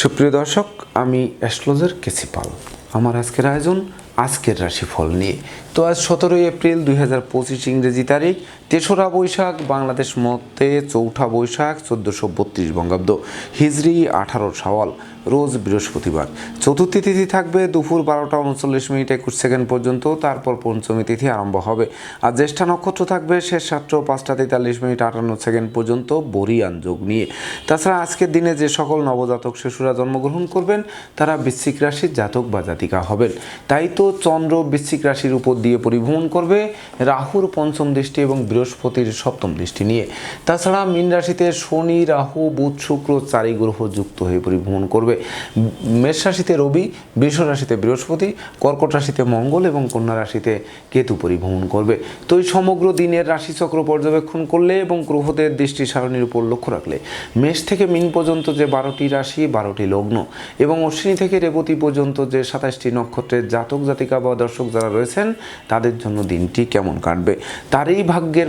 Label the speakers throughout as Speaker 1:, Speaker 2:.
Speaker 1: সুপ্রিয় দর্শক, আমি অ্যাস্ট্রোলজার কেসি পাল। আমার আজকের আয়োজন আজকের রাশিফল নিয়ে। তো আজ সতেরোই এপ্রিল দুই হাজার পঁচিশ ইংরেজি তারিখ তেসরা বৈশাখ, বাংলাদেশ মতে চৌঠা বৈশাখ, চোদ্দোশো বত্রিশ বঙ্গাব্দ। হিজরি আঠারো সাওয়াল, রোজ বৃহস্পতিবার। চতুর্থী তিথি থাকবে দুপুর বারোটা উনচল্লিশ মিনিট একুশ সেকেন্ড পর্যন্ত, তারপর পঞ্চমী তিথি আরম্ভ হবে। আর জ্যেষ্ঠা নক্ষত্র থাকবে শেষ সাতটা পাঁচটা তেতাল্লিশ মিনিট আটান্ন সেকেন্ড পর্যন্ত বরিয়ান যোগ নিয়ে। তাছাড়া আজকের দিনে যে সকল নবজাতক শিশুরা জন্মগ্রহণ করবেন, তারা বৃশ্চিক রাশির জাতক বা জাতিকা হবেন। তাই তো চন্দ্র বৃশ্চিক রাশির উপর দিয়ে পরিভ্রমণ করবে। রাহুর পঞ্চম দৃষ্টি এবং বৃহস্পতির সপ্তম দৃষ্টি নিয়ে। তাছাড়া মীন রাশিতে শনি, রাহু, বুধ, শুক্র চারি গ্রহ যুক্ত হয়ে পরিভ্রমণ করবে। মেষ রাশিতে রবি, বৃষ রাশিতে বৃহস্পতি, কর্কট রাশিতে মঙ্গল এবং কন্যা রাশিতে কেতু পরিভ্রমণ করবে। তো এই সমগ্র দিনের রাশিচক্র পর্যবেক্ষণ করলে এবং গ্রহদের দৃষ্টি সারণীর উপর লক্ষ্য রাখলে মেষ থেকে মিন পর্যন্ত যে বারোটি রাশি, বারোটি লগ্ন এবং অশ্বিনী থেকে রেবতী পর্যন্ত যে সাতাশটি নক্ষত্রের জাতক জাতিকা বা দর্শক যারা রয়েছেন, তাদের জন্য দিনটি কেমন কাটবে? তারই ভাগ্যের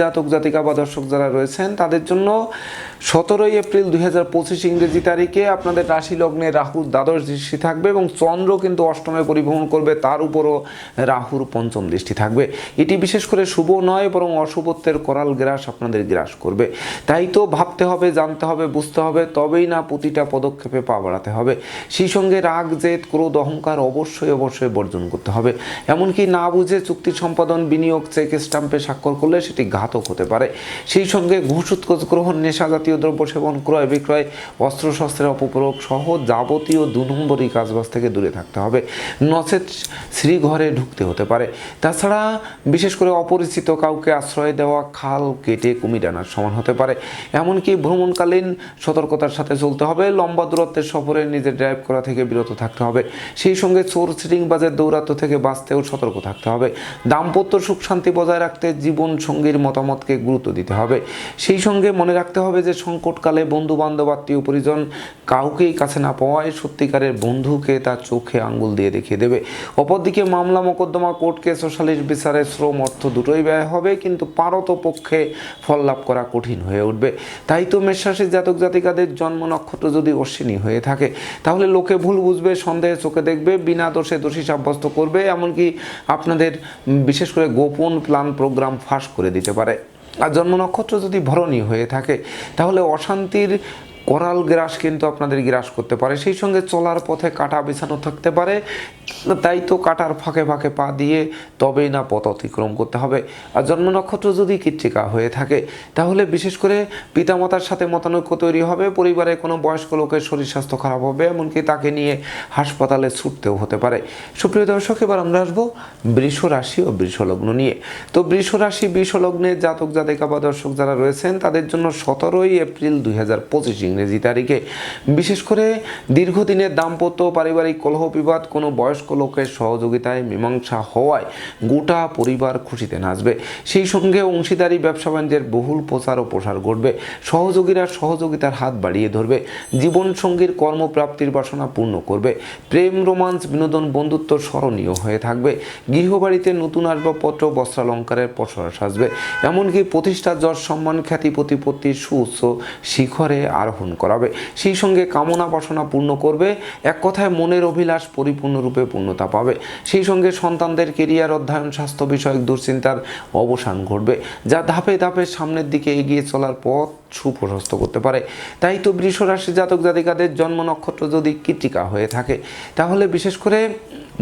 Speaker 1: জাতক জাতিকা বা দর্শক যারা রয়েছেন তাদের জন্য সতেরোই এপ্রিল দুই হাজার পঁচিশ ইংরেজি তারিখে আপনাদের রাশি লগ্নে রাহুর দ্বাদশ দৃষ্টি থাকবে এবং চন্দ্র কিন্তু অষ্টমে পরিভ্রমণ করবে, তার উপরও রাহুর পঞ্চম দৃষ্টি থাকবে। এটি বিশেষ করে শুভ নয়, বরং অশুভত্বের করাল গ্রাস আপনাদের গ্রাস করবে। তাই তো ভাবতে হবে, জানতে হবে, বুঝতে হবে, তবেই না প্রতিটা পদক্ষেপে পা বাড়াতে হবে। সেই সঙ্গে রাগ, জেদ, ক্রোধ, অহংকার অবশ্যই অবশ্যই বর্জন করতে হবে। এমনকি না বুঝে চুক্তি সম্পাদন, বিনিয়োগ, চেক, স্টাম্পে স্বাক্ষর করলে সেটি ঘাতক হতে পারে। সেই সঙ্গে ঘুষ গ্রহণ নেশা জাতীয় দ্রব্য সেবন, ক্রয় বিক্রয়, অস্ত্রশস্ত্রের অপপ্রয়োগ সহ যাবতীয় দু নম্বরই কাজবাজ থেকে দূরে থাকতে হবে। নচেত শ্রীঘরে ঢুকতে হতে পারে। তাছাড়া বিশেষ করে অপরিচিত কাউকে আশ্রয় দেওয়া, খাল কেটে কুমির আনার সমান হতে পারে। এমনকি ভ্রমণকালীন সতর্কতার সাথে চলতে হবে। লম্বা দূরত্বের সফরে নিজের ড্রাইভ করা থেকে বিরত থাকতে হবে। সেই সঙ্গে চোর সিটিংবাজের দৌরাত্ম থেকে বাঁচতেও সতর্ক থাকতে হবে। দাম্পত্য সুখ শান্তি বজায় রাখতে জীবন সঙ্গীর মতামতকে গুরুত্ব দিতে হবে। সেই সঙ্গে মনে রাখতে হবে যে সংকটকালে বন্ধু বান্ধব আত্মীয় পরিজন কাউকেই কাছে না পাওয়ায় সত্যিকারের বন্ধুকে তার চোখে আঙ্গুল দিয়ে দেখিয়ে দেবে। অপরদিকে মামলা মোকদ্দমা, কোর্ট কেস ও সালিশ বিচারে শ্রম অর্থ দুটোই ব্যয় হবে, কিন্তু পারত পক্ষে ফল লাভ করা কঠিন হয়ে উঠবে। তাই তো মেষরাশির জাতক জাতিকাদের জন্ম নক্ষত্র যদি অশ্বিনী হয়ে থাকে, তাহলে লোকে ভুল বুঝবে, সন্দেহে চোখে দেখবে, বিনা দোষে দোষী সাব্যস্ত করবে, এমনকি আপনাদের বিশেষ করে গোপন প্ল্যান প্রোগ্রাম ফাঁস করে দিতে পারে। আর জন্ম নক্ষত্র যদি ভরণী হয়ে থাকে তাহলে অশান্তির করাল গ্রাস কিন্তু আপনাদের গ্রাস করতে পারে। সেই সঙ্গে চলার পথে কাটা বিছানো থাকতে পারে। তাই তো কাটার ফাঁকে ফাঁকে পা দিয়ে তবেই না পথ অতিক্রম করতে হবে। আর জন্ম নক্ষত্র যদি কৃত্রিকা হয়ে থাকে, তাহলে বিশেষ করে পিতামাতার সাথে মতানৈক্য তৈরি হবে। পরিবারে কোনো বয়স্ক লোকের শরীর স্বাস্থ্য খারাপ হবে, এমনকি তাকে নিয়ে হাসপাতালে ছুটতেও হতে পারে। সুপ্রিয় দর্শক, এবার আমরা আসব বৃষ রাশি ও বৃষলগ্ন নিয়ে। তো বৃষ রাশি, বৃষ লগ্নের জাতক, জাতিকা বা দর্শক যারা রয়েছেন, তাদের জন্য সতেরোই এপ্রিল দুই হাজার পঁচিশ তারিখে। বিশেষ করে দীর্ঘদিনের দাম্পত্য পারিবারিক কলহ বিবাদ, কোনো বয়স্ক লোকের সহযোগিতায় মীমাংসা হওয়ায় গোটা পরিবার খুশিতে নাচবে। সেই সঙ্গে অংশীদারি, ব্যবসা বাণিজ্যের বহুল প্রচার ও প্রসার ঘটবে। সহযোগীরা সহযোগিতার হাত বাড়িয়ে ধরবে। জীবনসঙ্গীর কর্মপ্রাপ্তির বাসনা পূর্ণ করবে। প্রেম, রোমান্স, বিনোদন, বন্ধুত্ব স্মরণীয় হয়ে থাকবে। গৃহবাড়িতে নতুন আসবাবপত্র, বস্ত্রালঙ্কারের পসরা সাজবে। এমনকি প্রতিষ্ঠা, যশ, সম্মান, খ্যাতি প্রতিপত্তির সুউচ্চ শিখরে আরোহণ করাবে। সেই সঙ্গে কামনা বাসনা পূর্ণ করবে, এক কথায় মনের অভিলাষ পরিপূর্ণরূপে পূর্ণতা পাবে। সেই সঙ্গে সন্তানদের কেরিয়ার অধ্যয়ন, স্বাস্থ্য বিষয়ক দুশ্চিন্তার অবসান ঘটবে, যা ধাপে ধাপে সামনের দিকে এগিয়ে চলার পথ সুপ্রশস্ত করতে পারে। তাই তো বৃষ রাশি জাতক জাতিকাদের জন্ম নক্ষত্র যদি কৃতিকা হয়ে থাকে, তাহলে বিশেষ করে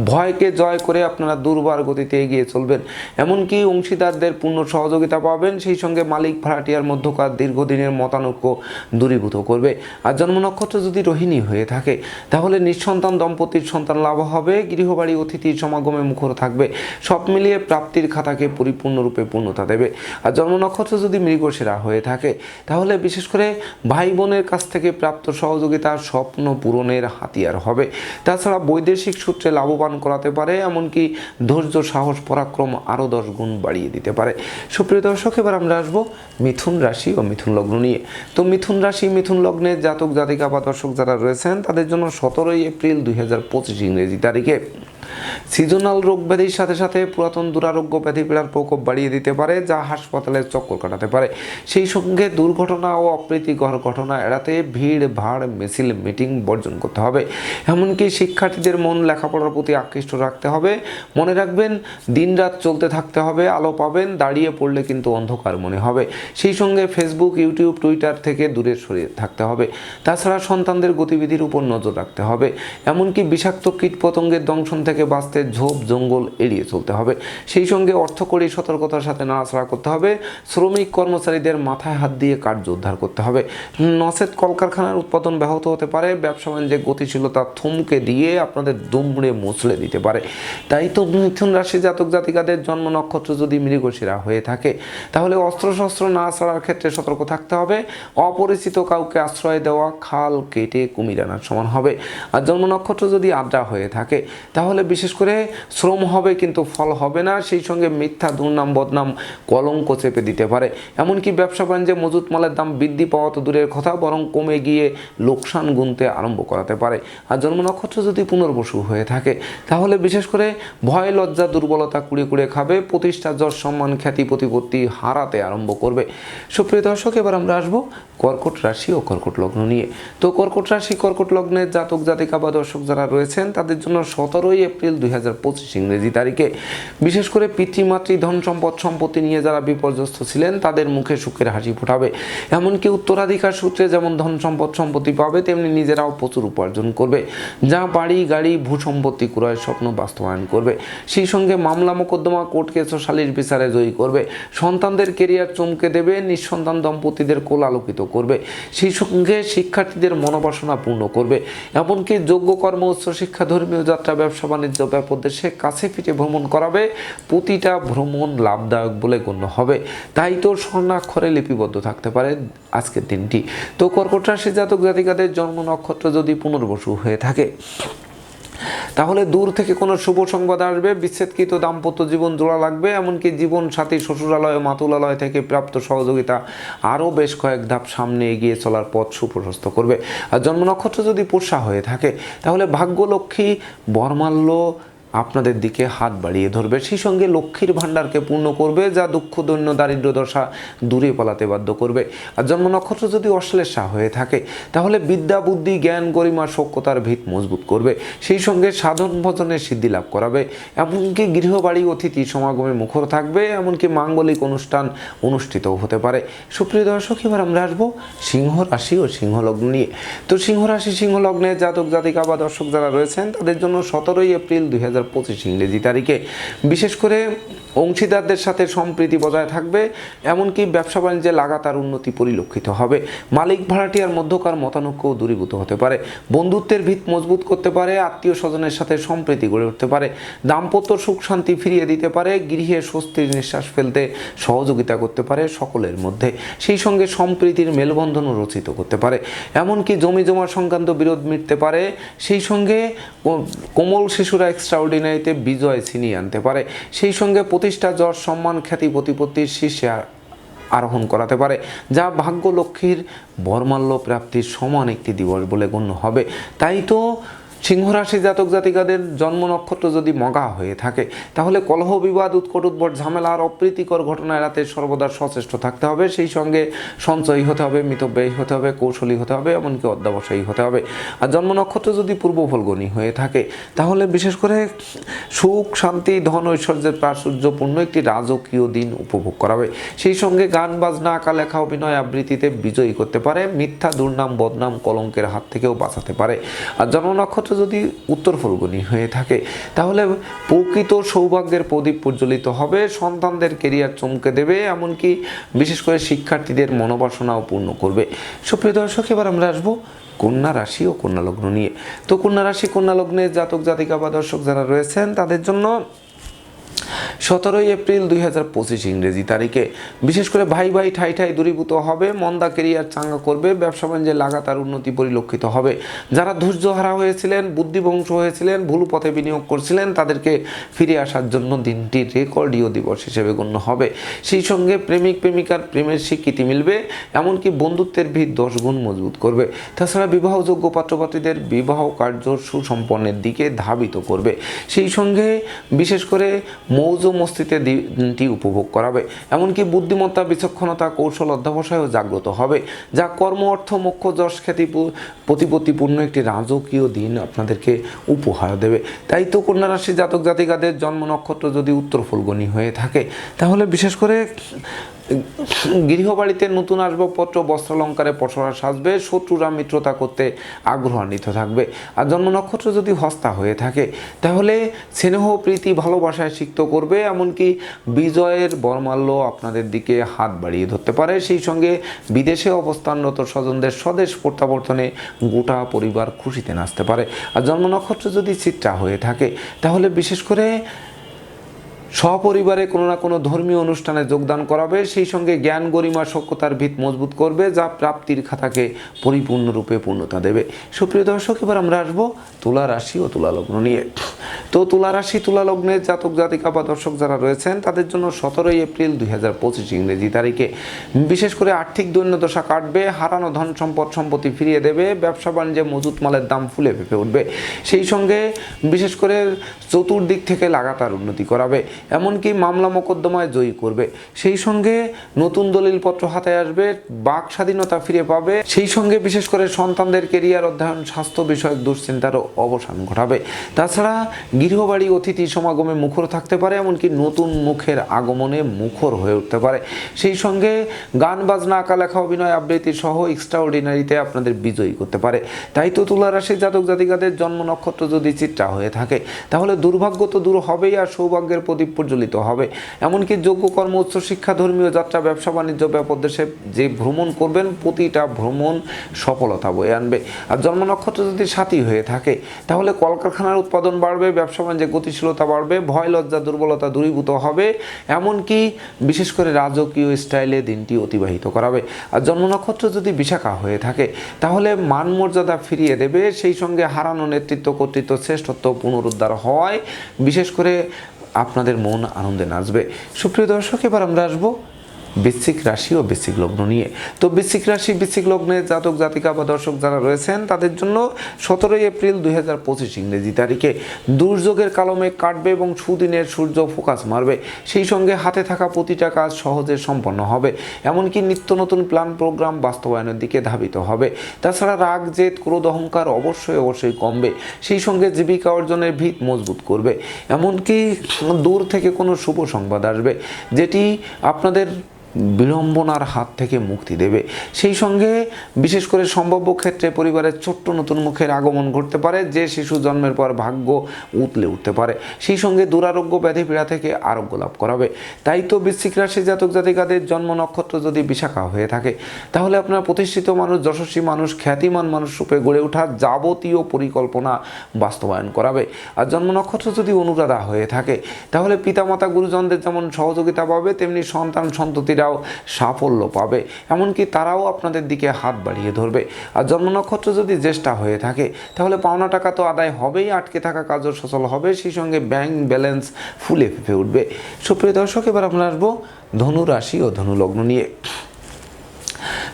Speaker 1: ভয়কে জয় করে আপনারা দুর্বার গতিতে এগিয়ে চলবেন। এমনকি অংশীদারদের পূর্ণ সহযোগিতা পাবেন, সেই সঙ্গে মালিক ভাড়াটিয়ার মধ্যকার দীর্ঘদিনের মতানৈক্য দূরীভূত করবে। আর জন্ম নক্ষত্র যদি রোহিণী হয়ে থাকে, তাহলে নিঃসন্তান দম্পতির সন্তান লাভ হবে, গৃহবাড়ি অতিথির সমাগমে মুখর থাকবে। সব মিলিয়ে প্রাপ্তির খাতাকে পরিপূর্ণরূপে পূর্ণতা দেবে। আর জন্ম নক্ষত্র যদি মৃগশিরা হয়ে থাকে, তাহলে বিশেষ করে ভাই বোনের কাছ থেকে প্রাপ্ত সহযোগিতা স্বপ্ন পূরণের হাতিয়ার হবে। তাছাড়া বৈদেশিক সূত্রে লাভবান করাতে পারে, এমনকি ধৈর্য, সাহস, পরাক্রম আরও দশ গুণ বাড়িয়ে দিতে পারে। সুপ্রিয় দর্শক, এবার আমরা আসব মিথুন রাশি ও মিথুন লগ্ন নিয়ে। তো মিথুন রাশি, মিথুন লগ্নে জাতক জাতিকা বা দর্শক যারা রয়েছেন, তাদের জন্য সতেরোই এপ্রিল দুই হাজার পঁচিশ ইংরেজি তারিখে। সিজনাল রোগ ব্যাধির সাথে সাথে পুরাতন দুরারোগ্য ব্যাধি পীড়ার প্রকোপ বাড়িয়ে দিতে পারে, যা হাসপাতালের চক্কর কাটাতে পারে। সেই সঙ্গে দুর্ঘটনা ও অপ্রীতিকর ঘটনা এড়াতে ভিড়, ভাড়, মিছিল, মিটিং বর্জন করতে হবে। এমনকি শিক্ষার্থীদের মন লেখাপড়ার প্রতি আকৃষ্ট রাখতে হবে। মনে রাখবেন, দিনরাত চলতে থাকতে হবে, আলো পাবেন, দাঁড়িয়ে পড়লে কিন্তু অন্ধকার মনে হবে। সেই সঙ্গে ফেসবুক ইউটিউব টুইটার থেকে দূরে সরিয়ে থাকতে হবে। তাছাড়া সন্তানদের গতিবিধির উপর নজর রাখতে হবে। এমনকি বিষাক্ত কীটপতঙ্গের দংশন থেকে বাঁচতে ঝোপ, জঙ্গল এড়িয়ে চলতে হবে। সেই সঙ্গে অর্থকরী সতর্কতার সাথে নাড়াচাড়া করতে হবে। শ্রমিক কর্মচারীদের মাথায় হাত দিয়ে কার্য উদ্ধার করতে হবে। নসেদ কলকারখানার উৎপাদন ব্যাহত হতে পারে। ব্যবসা বাণিজ্যে গতিশীলতা থমকে দিয়ে আপনাদের দুমড়ে মুচড়ে দিতে পারে। তাই তো মিথুন রাশি জাতক জাতিকাদের জন্ম নক্ষত্র যদি মৃগশিরা হয়ে থাকে, তাহলে অস্ত্রশস্ত্র না ছাড়ার ক্ষেত্রে সতর্ক থাকতে হবে। অপরিচিত কাউকে আশ্রয় দেওয়া, খাল কেটে কুমির আনার সমান হবে। আর জন্ম নক্ষত্র যদি আদ্রা হয়ে থাকে, তাহলে বিশেষ করে শ্রম হবে কিন্তু ফল হবে না, সেই সঙ্গে মিথ্যা, দুর্নাম, বদনাম, কলঙ্ক চেপে দিতে পারে। এমনকি ব্যবসা বাণিজ্যে মজুত মালের দাম বৃদ্ধি পাওয়া তো দূরের কথা, বরং কমে গিয়ে লোকসান গুনতে আরম্ভ করাতে পারে। আর জন্ম নক্ষত্র যদি পুনর্বসু হয়ে থাকে, তাহলে বিশেষ করে ভয়, লজ্জা, দুর্বলতা কুড়ে কুড়ে খাবে, প্রতিষ্ঠা, যশ, সম্মান, খ্যাতি, প্রতিপত্তি হারাতে আরম্ভ করবে। সুপ্রিয় দর্শক, এবার আমরা আসব কর্কট রাশি ও কর্কট লগ্ন নিয়ে। তো কর্কট রাশি, কর্কট লগ্নের জাতক, জাতিকা বা দর্শক যারা রয়েছেন, তাদের জন্য সতেরোই এপ্রিল দুই পঁচিশ ইংরেজি তারিখে। বিশেষ করে পিতৃমাতৃ ধন সম্পদ, সম্পত্তি নিয়ে যারা বিপর্যস্ত ছিলেন, তাদের মুখে সুখের হাসি ফোটাবে। এমনকি উত্তরাধিকার সূত্রে যেমন ধন সম্পদ, সম্পত্তি পাবে, তেমনি নিজেরাও প্রচুর উপার্জন করবে। যা বাড়ি, গাড়ি, ভূ সম্পত্তি ক্রয়ের স্বপ্ন বাস্তবায়ন করবে। সেই সঙ্গে মামলা মোকদ্দমা, কোর্ট কেস ও সালিশ বিচারে জয়ী করবে। সন্তানদের কেরিয়ার চমকে দেবে, নিঃসন্তান দম্পতিদের কোল আলোকিত করবে। সেই সঙ্গে শিক্ষার্থীদের মনোবাসনা পূর্ণ করবে। এমনকি যোগ্য কর্ম উচ্চ শিক্ষা ধর্মীয় যাত্রা, ব্যবসা, বাণিজ্য ব্যাপক দেশে কাছে ফিরে ভ্রমণ করাবে। প্রতিটা ভ্রমণ লাভদায়ক বলে গণ্য হবে। তাই তো স্বর্ণাক্ষরে লিপিবদ্ধ থাকতে পারে আজকের দিনটি। তো কর্কট রাশি জাতক জাতিকাদের জন্ম নক্ষত্র যদি পুনর্বসু হয়ে থাকে তাহলে দূর থেকে কোনো শুভ সংবাদ আসবে। বিচ্ছেদকৃত দাম্পত্য জীবন জোড়া লাগবে। এমনকি জীবন সাথী শ্বশুরালয়, মাতুলালয় থেকে প্রাপ্ত সহযোগিতা আরও বেশ কয়েক ধাপ সামনে এগিয়ে চলার পথ সুপ্রশস্ত করবে। আর জন্ম নক্ষত্র যদি পোষা হয়ে থাকে, তাহলে ভাগ্যলক্ষ্মী, বর্মাল্য আপনাদের দিকে হাত বাড়িয়ে ধরবে। সেই সঙ্গে লক্ষ্মীর ভাণ্ডারকে পূর্ণ করবে, যা দুঃখ, দৈন্য দারিদ্র দশা দূরে পালাতে বাধ্য করবে। আর জন্ম নক্ষত্র যদি অশ্লেষা হয়ে থাকে, তাহলে বিদ্যা, বুদ্ধি, জ্ঞান, গরিমা সক্ষতার ভিত মজবুত করবে। সেই সঙ্গে সাধন ভজনের সিদ্ধি লাভ করাবে। এমনকি গৃহবাড়ি অতিথি সমাগমে মুখর থাকবে। এমনকি মাঙ্গলিক অনুষ্ঠান অনুষ্ঠিত হতে পারে। সুপ্রিয় দর্শক, এবার আমরা আসব সিংহ রাশি ও সিংহলগ্ন নিয়ে। তো সিংহ রাশি, সিংহ লগ্নের জাতক, জাতিকা বা দর্শক যারা রয়েছেন, তাদের জন্য সতেরোই এপ্রিল দুই হাজার হাজার পঁচিশ ইংরেজি তারিখে। বিশেষ করে অংশীদারদের সাথে সম্প্রীতি বজায় থাকবে, এমনকি ব্যবসা বাণিজ্যে লাগাতার উন্নতি পরিলক্ষিত হবে। মালিক ভাড়াটিয়ার মধ্যকার মতানৈক্যও দূরীভূত হতে পারে। বন্ধুত্বের ভিত মজবুত করতে পারে, আত্মীয় স্বজনের সাথে সম্প্রীতি গড়ে উঠতে পারে। দাম্পত্য সুখ শান্তি ফিরিয়ে দিতে পারে, গৃহে স্বস্তির নিঃশ্বাস ফেলতে সহযোগিতা করতে পারে সকলের মধ্যে। সেই সঙ্গে সম্প্রীতির মেলবন্ধনও রচিত করতে পারে। এমনকি জমি জমা সংক্রান্ত বিরোধ মিটতে পারে। সেই সঙ্গে কোমল শিশুরা এক্সট্রাঅর্ডিনারিতে বিজয় ছিনিয়ে আনতে পারে। সেই সঙ্গে প্রতিষ্ঠা জ্বর সম্মান খ্যাতি প্রতিপত্তির শীর্ষে আরোহণ করাতে পারে, যা ভাগ্য লক্ষ্মীর বর্মাল্য প্রাপ্তির সমান একটি দিবস বলে গণ্য হবে। তাই তো সিংহরাশি জাতক জাতিকাদের জন্ম নক্ষত্র যদি মগা হয়ে থাকে, তাহলে কলহ বিবাদ, উৎকট উদ্ভট ঝামেলা আর অপ্রীতিকর ঘটনা এড়াতে সর্বদা সচেষ্ট থাকতে হবে। সেই সঙ্গে সঞ্চয়ী হতে হবে, মিতব্যয়ী হতে হবে, কৌশলী হতে হবে, এমনকি অধ্যাবসায়ী হতে হবে। আর জন্ম নক্ষত্র যদি পূর্ব ফলগণী হয়ে থাকে, তাহলে বিশেষ করে সুখ, শান্তি, ধন, ঐশ্বর্যের প্রাচুর্যপূর্ণ একটি রাজকীয় দিন উপভোগ করাবে সেই সঙ্গে গান, বাজনা আঁকা লেখা অভিনয় আবৃত্তিতে বিজয়ী করতে পারে, মিথ্যা, দুর্নাম, বদনাম, কলঙ্কের হাত থেকেও বাঁচাতে পারে। আর জন্ম নক্ষত্র নক্ষত্র যদি উত্তর ফলগুনি হয়ে থাকে, তাহলে প্রকৃত সৌভাগ্যের প্রদীপ প্রজ্বলিত হবে, সন্তানদের কেরিয়ার চমকে দেবে, এমনকি বিশেষ করে শিক্ষার্থীদের মনোবাসনাও পূর্ণ করবে। সুপ্রিয় দর্শক, এবার আমরা আসব কন্যা রাশি ও কন্যা লগ্ন নিয়ে। তো কন্যা রাশি, কন্যা লগ্নের জাতক জাতিকা বা দর্শক যারা রয়েছেন, তাদের জন্য সতেরোই এপ্রিল দুই হাজার পঁচিশ ইংরেজি তারিখে। বিশেষ করে ভাই ভাই ঠাই ঠাই দূরীভূত হবে, মন্দা কেরিয়ার চাঙ্গা করবে, ব্যবসা বাণিজ্যে লাগাতার উন্নতি পরিলক্ষিত হবে। যারা ধৈর্য হারা হয়েছিলেন বুদ্ধিবংশ হয়েছিলেন, ভুল পথে বিনিয়োগ করছিলেন, তাদেরকে ফিরে আসার জন্য দিনটি রেকর্ডীয় দিবস হিসেবে গণ্য হবে। সেই সঙ্গে প্রেমিক প্রেমিকার প্রেমের স্বীকৃতি মিলবে, এমনকি বন্ধুত্বের ভিত দশ গুণ মজবুত করবে। তাছাড়া বিবাহযোগ্য পাত্রপাত্রীদের বিবাহ কার্য সুসম্পন্নের দিকে ধাবিত করবে। সেই সঙ্গে বিশেষ করে মৌজ মস্তিতে দিনটি উপভোগ করাবে এমনকি বুদ্ধিমত্তা, বিচক্ষণতা, কৌশল, অধ্যাবসায়ও জাগ্রত হবে। যা কর্ম, অর্থ মুখ্য যশ, খ্যাতি প্রতিপত্তিপূর্ণ একটি রাজকীয় দিন আপনাদেরকে উপহার দেবে। তাই তো কন্যা জাতক জাতিকাদের জন্ম নক্ষত্র যদি উত্তর ফুলগনি হয়ে থাকে, তাহলে বিশেষ করে গৃহবাড়িতে নতুন আসবাবপত্র, বস্ত্রালঙ্কারে পসরা সাজবে, শত্রুরা মিত্রতা করতে আগ্রহান্বিত থাকবে। আর জন্ম নক্ষত্র যদি হস্তা হয়ে থাকে, তাহলে স্নেহ প্রীতি ভালোবাসায় সিক্ত করবে, এমনকি বিজয়ের বর্মাল্য আপনাদের দিকে হাত বাড়িয়ে ধরতে পারে। সেই সঙ্গে বিদেশে অবস্থানরত স্বজনদের স্বদেশ প্রত্যাবর্তনে গোটা পরিবার খুশিতে নাচতে পারে। আর জন্ম নক্ষত্র যদি চিত্রা হয়ে থাকে, তাহলে বিশেষ করে সপরিবারে কোনো না কোনো ধর্মীয় অনুষ্ঠানে যোগদান করাবে, সেই সঙ্গে জ্ঞান গরিমা সক্ষতার ভিত মজবুত করবে, যা প্রাপ্তির খাতাকে পরিপূর্ণরূপে পূর্ণতা দেবে। সুপ্রিয় দর্শক, এবার আমরা আসব তুলা রাশি ও তুলা লগ্ন নিয়ে। তো তুলা রাশি, তুলা লগ্নের জাতক, জাতিকা বা দর্শক যারা রয়েছেন, তাদের জন্য সতেরোই এপ্রিল দুই হাজার পঁচিশ ইংরেজি তারিখে। বিশেষ করে আর্থিক দৈন্যদশা কাটবে, হারানো ধন সম্পদ সম্পত্তি ফিরিয়ে দেবে, ব্যবসা বাণিজ্যে মজুত মালের দাম ফুলে ফেপে উঠবে। সেই সঙ্গে বিশেষ করে চতুর্দিক থেকে লাগাতার উন্নতি করাবে। এমনকি মামলা মোকদ্দমায় জয়ী করবে। সেই সঙ্গে নতুন দলিলপত্র হাতে আসবে, বাক স্বাধীনতা ফিরে পাবে। সেই সঙ্গে বিশেষ করে সন্তানদের কেরিয়ার অধ্যয়ন, স্বাস্থ্য বিষয়ক দুশ্চিন্তারও অবসান ঘটাবে। তাছাড়া গৃহবাড়ি অতিথি সমাগমে মুখর থাকতে পারে, এমনকি নতুন মুখের আগমনে মুখর হয়ে উঠতে পারে। সেই সঙ্গে গান, বাজনা আঁকা লেখা অভিনয়, আবৃত্তি সহ এক্সট্রা অর্ডিনারিতে আপনাদের বিজয়ী করতে পারে। তাই তো তুলা রাশির জাতক জাতিকাদের জন্ম নক্ষত্র যদি চিত্রা হয়ে থাকে, তাহলে দুর্ভাগ্য তো দূর হবেই, আর সৌভাগ্যের প্রদীপ প্রজ্বলিত হবে। এমনকি যোগ্য কর্ম, উচ্চ শিক্ষা, ধর্মীয় যাত্রা, ব্যবসা, বাণিজ্য, ব্যাপক দেশে যে ভ্রমণ করবেন, প্রতিটা ভ্রমণ সফলতা বয়ে আনবে। আর জন্ম নক্ষত্র যদি সাথী হয়ে থাকে, তাহলে কলকারখানার উৎপাদন বাড়বে, ব্যবসা বাণিজ্যে গতিশীলতা বাড়বে, ভয়, লজ্জা, দুর্বলতা দূরীভূত হবে, এমনকি বিশেষ করে রাজকীয় স্টাইলে দিনটি অতিবাহিত করাবে। আর জন্ম নক্ষত্র যদি বিশাখা হয়ে থাকে, তাহলে মান মর্যাদা ফিরিয়ে দেবে, সেই সঙ্গে হারানো নেতৃত্ব কর্তৃত্ব শ্রেষ্ঠত্ব পুনরুদ্ধার হয়। বিশেষ করে আপনাদের মন আনন্দে নাচবে। সুপ্রিয় দর্শক এবার আমরা আসব বৃশ্চিক রাশি ও বৃশ্চিক লগ্ন নিয়ে। তো বৃশ্চিক রাশি, বৃশ্চিক লগ্নের জাতক, জাতিকা বা দর্শক যারা রয়েছেন, তাদের জন্য সতেরোই এপ্রিল দুই হাজার পঁচিশ ইংরেজি তারিখে। দুর্যোগের কালমে কাটবে এবং সুদিনের সূর্য ফোকাস মারবে। সেই সঙ্গে হাতে থাকা প্রতিটা কাজ সহজে সম্পন্ন হবে। এমনকি নিত্য নতুন প্ল্যান, প্রোগ্রাম বাস্তবায়নের দিকে ধাবিত হবে। তাছাড়া রাগ, জেদ, ক্রোধ, অহংকার অবশ্যই অবশ্যই কমবে। সেই সঙ্গে জীবিকা অর্জনের ভিত মজবুত করবে। এমনকি দূর থেকে কোনো শুভ সংবাদ আসবে, যেটি আপনাদের বিড়ম্বনার হাত থেকে মুক্তি দেবে। সেই সঙ্গে বিশেষ করে সম্ভাব্য ক্ষেত্রে পরিবারের ছোট্ট নতুন মুখের আগমন ঘটতে পারে, যে শিশু জন্মের পর ভাগ্য উতলে উঠতে পারে। সেই সঙ্গে দুরারোগ্য ব্যাধি পীড়া থেকে আরোগ্য লাভ করাবে। তাই তো বৃশ্চিক রাশি জাতক জাতিকাদের জন্ম নক্ষত্র যদি বিশাখা হয়ে থাকে, তাহলে আপনার প্রতিষ্ঠিত মানুষ, যশস্বী মানুষ, খ্যাতিমান মানুষ রূপে গড়ে ওঠার যাবতীয় পরিকল্পনা বাস্তবায়ন করাবে। আর জন্ম নক্ষত্র যদি অনুরাধা হয়ে থাকে, তাহলে পিতামাতা, গুরুজনদের যেমন সহযোগিতা পাবে, তেমনি সন্তান সন্ততিরাও সাফল্য পাবে। এমনকি তারাও আপনাদের দিকে হাত বাড়িয়ে ধরবে। আর জন্ম নক্ষত্র যদি জ্যেষ্ঠা হয়ে থাকে, তাহলে পাওনা টাকা তো আদায় হবেই, আটকে থাকা কাজও সচল হবে, সেই সঙ্গে ব্যাংক ব্যালেন্স ফুলে ফেঁপে উঠবে। সুপ্রিয় দর্শক, এবার আমরা আসব ধনু রাশি ও ধনুলগ্ন নিয়ে।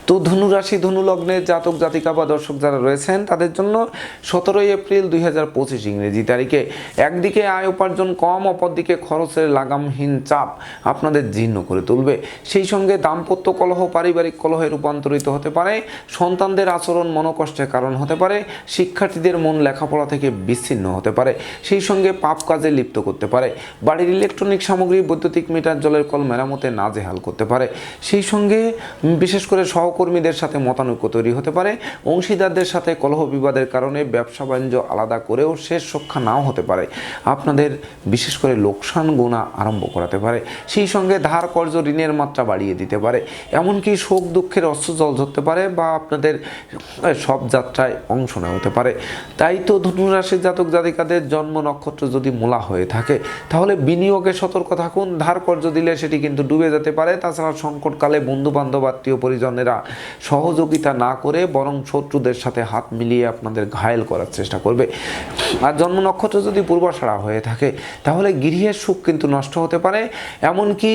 Speaker 1: তো ধনু রাশি ধনু লগ্নের জাতক, জাতিকা বা দর্শক যারা রয়েছেন, তাদের জন্য সতেরোই এপ্রিল দুই হাজার পঁচিশ ইংরেজি তারিখে। একদিকে আয় উপার্জন কম, অপরদিকে খরচের লাগামহীন চাপ আপনাদের জীর্ণ করে তুলবে। সেই সঙ্গে দাম্পত্য কলহ, পারিবারিক কলহে রূপান্তরিত হতে পারে, সন্তানদের আচরণ মনোকষ্টের কারণ হতে পারে, শিক্ষার্থীদের মন লেখাপড়া থেকে বিচ্ছিন্ন হতে পারে, সেই সঙ্গে পাপ কাজে লিপ্ত করতে পারে, বাড়ির ইলেকট্রনিক সামগ্রী, বৈদ্যুতিক মিটার, জলের কল মেরামতে না নাজেহাল করতে পারে। সেই সঙ্গে বিশেষ করে সহকর্মীদের সাথে মতানৈক্য তৈরি হতে পারে। অংশীদারদের সাথে কলহ বিবাদের কারণে ব্যবসা বাণিজ্য আলাদা করেও শেষ রক্ষা নাও হতে পারে। আপনাদের বিশেষ করে লোকসান গোনা আরম্ভ করাতে পারে। সেই সঙ্গে ধার কর্য ঋণের মাত্রা বাড়িয়ে দিতে পারে। এমনকি শোক দুঃখের অস্ত্র জল ধরতে পারে বা আপনাদের সব যাত্রায় অংশ নেওয়া হতে পারে। তাই তো ধনুরাশির জাতক জাতিকাদের জন্ম নক্ষত্র যদি মূলা হয়ে থাকে, তাহলে বিনিয়োগে সতর্ক থাকুন। ধার কর্য দিলে সেটি কিন্তু ডুবে যেতে পারে। তাছাড়া সংকটকালে বন্ধু বান্ধব আত্মীয় পরিজনেরা সহযোগিতা না করে বরং শত্রুদের সাথে হাত মিলিয়ে আপনাদের ঘায়েল করার চেষ্টা করবে। আর জন্ম নক্ষত্র যদি পূর্বাষাড়া হয়ে থাকে, তাহলে গৃহের সুখ কিন্তু নষ্ট হতে পারে। এমনকি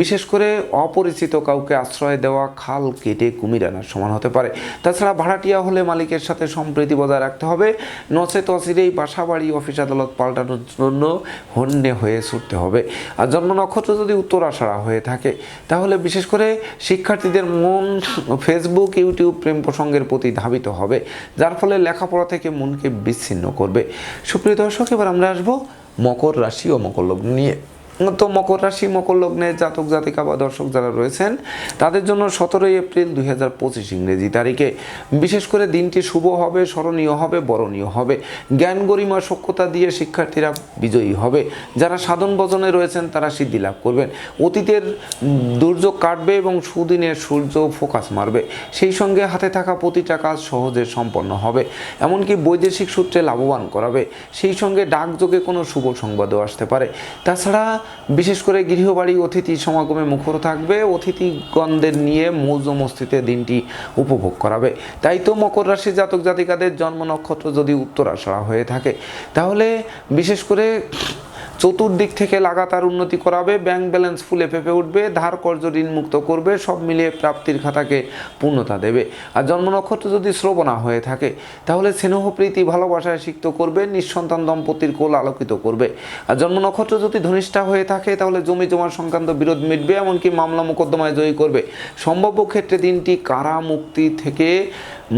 Speaker 1: বিশেষ করে অপরিচিত কাউকে আশ্রয় দেওয়া খাল কেটে কুমির আনার সমান হতে পারে। তাছাড়া ভাড়াটিয়া হলে মালিকের সাথে সম্প্রীতি বজায় রাখতে হবে। নচেত অচিরেই বাসা বাড়ি অফিস আদালত পাল্টানোর জন্য হন্যে হয়ে ছুটতে হবে। আর জন্ম নক্ষত্র যদি উত্তরাষাড়া হয়ে থাকে, তাহলে বিশেষ করে শিক্ষার্থীদের মন ফেসবুক ইউটিউব প্রেম প্রসঙ্গের প্রতি ধাবিত হবে, যার ফলে লেখাপড়া থেকে মনকে বিচ্ছিন্ন করবে। সুপ্রিয় দর্শক, এবার আমরা আসব মকর রাশি ও মকর লগ্ন নিয়ে। তো মকর রাশি, মকর লগ্নে জাতক, জাতিকা বা দর্শক যারা রয়েছেন, তাদের জন্য সতেরোই এপ্রিল দুই হাজার পঁচিশ ইংরেজি তারিখে। বিশেষ করে দিনটি শুভ হবে, স্মরণীয় হবে, বরণীয় হবে। জ্ঞান গরিমা সক্ষতা দিয়ে শিক্ষার্থীরা বিজয়ী হবে। যারা সাধন ভজনে রয়েছেন, তারা সিদ্ধি লাভ করবেন। অতীতের দুর্যোগ কাটবে এবং সুদিনের সূর্য ফোকাস মারবে। সেই সঙ্গে হাতে থাকা প্রতিটা কাজ সহজে সম্পন্ন হবে। এমনকি বৈদেশিক সূত্রে লাভবান করাবে। সেই সঙ্গে ডাকযোগে কোনো শুভ সংবাদও আসতে পারে। তাছাড়া বিশেষ করে গৃহবাড়ি, অতিথি সমাগমে মুখর থাকবে। অতিথিগণদের নিয়ে মৌজ মস্তিতে দিনটি উপভোগ করাবে। তাই তো মকর রাশি জাতক জাতিকাদের জন্ম নক্ষত্র যদি উত্তরাষড়া হয়ে থাকে, তাহলে বিশেষ করে চতুর্দিক থেকে লাগাতার উন্নতি করাবে ব্যাংক ব্যালেন্স ফুলে ফেপে উঠবে, ধার কর্য ঋণ মুক্ত করবে, সব মিলিয়ে প্রাপ্তির খাতাকে পূর্ণতা দেবে। আর জন্ম নক্ষত্র যদি শ্রবণা হয়ে থাকে, তাহলে স্নেহ, প্রীতি, ভালোবাসায় সিক্ত করবে, নিঃসন্তান দম্পতির কোল আলোকিত করবে। আর জন্ম নক্ষত্র যদি ধনিষ্ঠা হয়ে থাকে, তাহলে জমি জমার সংক্রান্ত বিরোধ মিটবে, এমনকি মামলা মোকদ্দমায় জয়ী করবে। সম্ভাব্য ক্ষেত্রে দিনটি কারা মুক্তি থেকে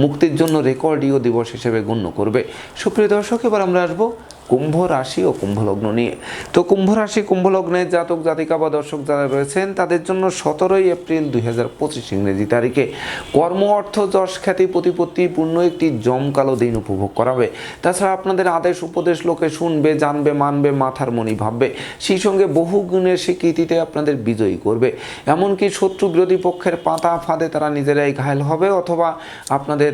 Speaker 1: মুক্তির জন্য রেকর্ডীয় দিবস হিসেবে গণ্য করবে। সুপ্রিয় দর্শক, এবার আমরা আসব কুম্ভ রাশি ও কুম্ভ লগ্ন নিয়ে। তো কুম্ভ রাশি কুম্ভ জাতক, জাতিকা বা দর্শক যারা রয়েছেন, তাদের জন্য সতেরোই এপ্রিল দুই হাজার পঁচিশ ইংরেজি তারিখে কর্ম, অর্থ, যশ, খ্যাতি প্রতিপত্তিপূর্ণ একটি জমকালো দিন উপভোগ করাবে তাছাড়া আপনাদের আদেশ, উপদেশ লোকে শুনবে, জানবে, মানবে, মাথার মনি ভাববে। সেই সঙ্গে বহু গুণের স্বীকৃতিতে আপনাদের বিজয়ী করবে। এমনকি শত্রু বিরোধী পক্ষের পাতা ফাঁদে তারা নিজেরাই ঘায়ল হবে অথবা আপনাদের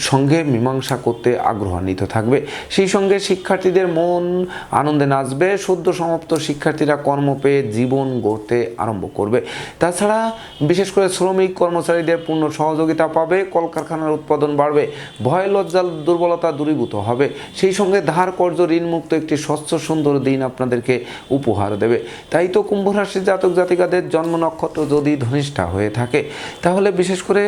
Speaker 1: সঙ্গে মীমাংসা করতে আগ্রহান্বিত থাকবে। সেই সঙ্গে শিক্ষার্থীদের মন আনন্দে নাচবে, সদ্য সমাপ্ত শিক্ষার্থীরা কর্ম পেয়ে জীবন গড়তে আরম্ভ করবে। তাছাড়া বিশেষ করে শ্রমিক কর্মচারীদের পূর্ণ সহযোগিতা পাবে, কলকারখানার উৎপাদন বাড়বে, ভয় লজ্জা দুর্বলতা দূরীভূত হবে। সেই সঙ্গে ধার কর্য ঋণমুক্ত একটি স্বচ্ছ, সুন্দর দিন আপনাদেরকে উপহার দেবে। তাই তো কুম্ভ রাশির জাতক জাতিকাদের জন্ম নক্ষত্র যদি ধনিষ্ঠা হয়ে থাকে, তাহলে বিশেষ করে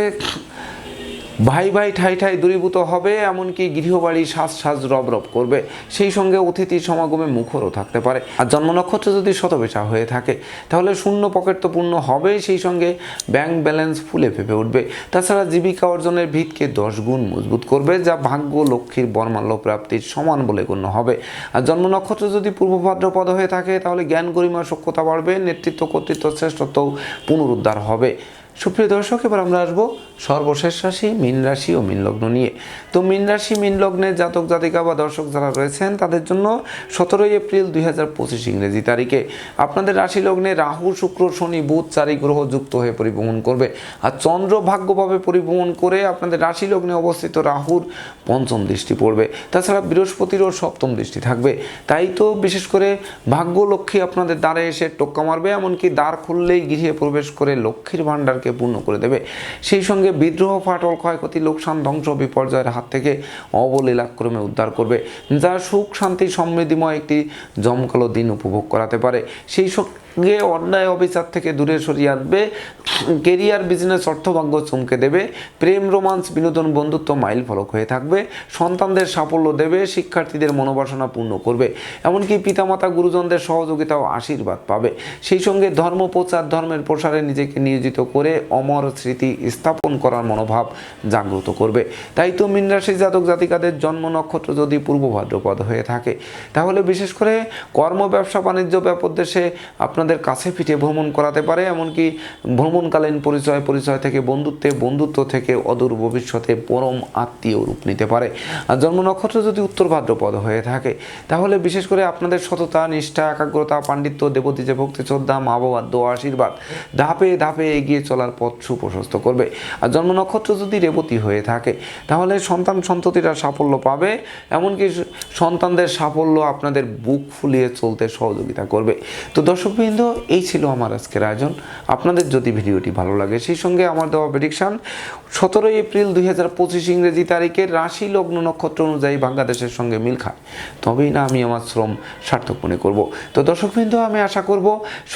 Speaker 1: ভাই ভাই ঠাই ঠাই দূরীভূত হবে, এমনকি গৃহবাড়ি সাজ সাজ রব রব করবে। সেই সঙ্গে অতিথি সমাগমে মুখরও থাকতে পারে। আর জন্ম নক্ষত্র যদি শতবেশা হয়ে থাকে, তাহলে শূন্য পকেট তো পূর্ণ হবে সেই সঙ্গে ব্যাংক ব্যালেন্স ফুলে ফেপে উঠবে। তাছাড়া জীবিকা অর্জনের ভিতকে দশ গুণ মজবুত করবে, যা ভাগ্য, লক্ষ্মীর, বর্মাল্য প্রাপ্তির সমান বলে গণ্য হবে। আর জন্ম নক্ষত্র যদি পূর্ব ভাদ্রপদ হয়ে থাকে, তাহলে জ্ঞান গরিমা সক্ষতা বাড়বে, নেতৃত্ব কর্তৃত্ব শ্রেষ্ঠত্বও পুনরুদ্ধার হবে। সুপ্রিয় দর্শক, এবার আমরা আসব সর্বশেষ রাশি, মীন রাশি ও মীন লগ্ন নিয়ে। তো মীন রাশি, মীন লগ্নের জাতক, জাতিকা বা দর্শক যারা রয়েছেন, তাদের জন্য সতেরোই এপ্রিল দুই হাজার পঁচিশ ইংরেজি তারিখে। আপনাদের রাশি লগ্নে রাহু, শুক্র, শনি, বুধ চারি গ্রহ যুক্ত হয়ে পরিভ্রমণ করবে। আর চন্দ্র ভাগ্যভাবে পরিভ্রমণ করে আপনাদের রাশি লগ্নে অবস্থিত রাহুর পঞ্চম দৃষ্টি পড়বে। তাছাড়া বৃহস্পতিরও সপ্তম দৃষ্টি থাকবে। তাই তো বিশেষ করে ভাগ্য লক্ষ্মী আপনাদের দ্বারে এসে টোক্কা মারবে, এমনকি দ্বার খুললেই গৃহে প্রবেশ করে লক্ষ্মীর ভাণ্ডারকে পূর্ণ করে দেবে। সেই সঙ্গে বিদ্রোহ, ফাটল, ক্ষয়ক্ষতি, লোকসান, ধ্বংস, বিপর্যয়ের হাত থেকে অবলীলাক্রমে উদ্ধার করবে, যা সুখ, শান্তি, সমৃদ্ধিময় একটি জমকালো দিন উপভোগ করাতে পারে। সেই সঙ্গে অন্যায় অবিচার থেকে দূরে সরিয়ে আনবে, কেরিয়ার বিজনেস অর্থভাগ্য চমকে দেবে, প্রেম রোমান্স বিনোদন, বন্ধুত্ব মাইল ফলক হয়ে থাকবে, সন্তানদের সাফল্য দেবে, শিক্ষার্থীদের মনোবাসনা পূর্ণ করবে, এমনকি পিতামাতা, গুরুজনদের সহযোগিতা ও আশীর্বাদ পাবে। সেই সঙ্গে ধর্ম, প্রচার, ধর্মের প্রসারে নিজেকে নিয়োজিত করে অমর স্মৃতি স্থাপন করার মনোভাব জাগ্রত করবে। তাই তো মিনরাশি জাতক জাতিকাদের জন্ম নক্ষত্র যদি পূর্ব ভাদ্রপদ হয়ে থাকে, তাহলে বিশেষ করে কর্ম, ব্যবসা, বাণিজ্য, ব্যাপক দেশে আপনাদের আপনাদের কাছে পিঠে ভ্রমণ করাতে পারে, এমনকি ভ্রমণকালীন পরিচয় পরিচয় থেকে বন্ধুত্বে, বন্ধুত্ব থেকে অদূর ভবিষ্যতে পরম আত্মীয় রূপ নিতে পারে। আর জন্ম নক্ষত্র যদি উত্তর ভাদ্রপদ হয়ে থাকে, তাহলে বিশেষ করে আপনাদের সততা, নিষ্ঠা, একাগ্রতা, পাণ্ডিত্য দেবতী যে ভক্তি, শ্রদ্ধা, মা বাবার দোয়া, আশীর্বাদ, ধাপে ধাপে এগিয়ে চলার পথ সুপ্রশস্ত করবে। আর জন্ম নক্ষত্র যদি রেবতী হয়ে থাকে, তাহলে সন্তান সন্ততিরা সাফল্য পাবে, এমনকি সন্তানদের সাফল্য আপনাদের বুক ফুলিয়ে চলতে সহযোগিতা করবে। তো দর্শকবৃন্দ এই ছিল আমার আজকের আয়োজন। আপনাদের যদি ভিডিওটি ভালো লাগে, সেই সঙ্গে আমার দেওয়া প্রেডিকশান সতেরোই এপ্রিল দুই হাজার পঁচিশ ইংরেজি তারিখের রাশি লগ্ন নক্ষত্র অনুযায়ী বাংলাদেশের সঙ্গে মিল খায়। তবেই না আমি আমার শ্রম সার্থক মনে করব। তো দর্শকবৃন্দ, আমি আশা করব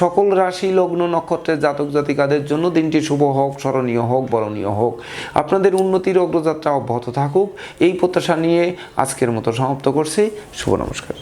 Speaker 1: সকল রাশি লগ্ন নক্ষত্রের জাতক জাতিকাদের জন্য দিনটি শুভ হোক, স্মরণীয় হোক, বরণীয় হোক। আপনাদের উন্নতির অগ্রযাত্রা অব্যাহত থাকুক। এই প্রত্যাশা নিয়ে আজকের মতো সমাপ্ত করছি। শুভ নমস্কার।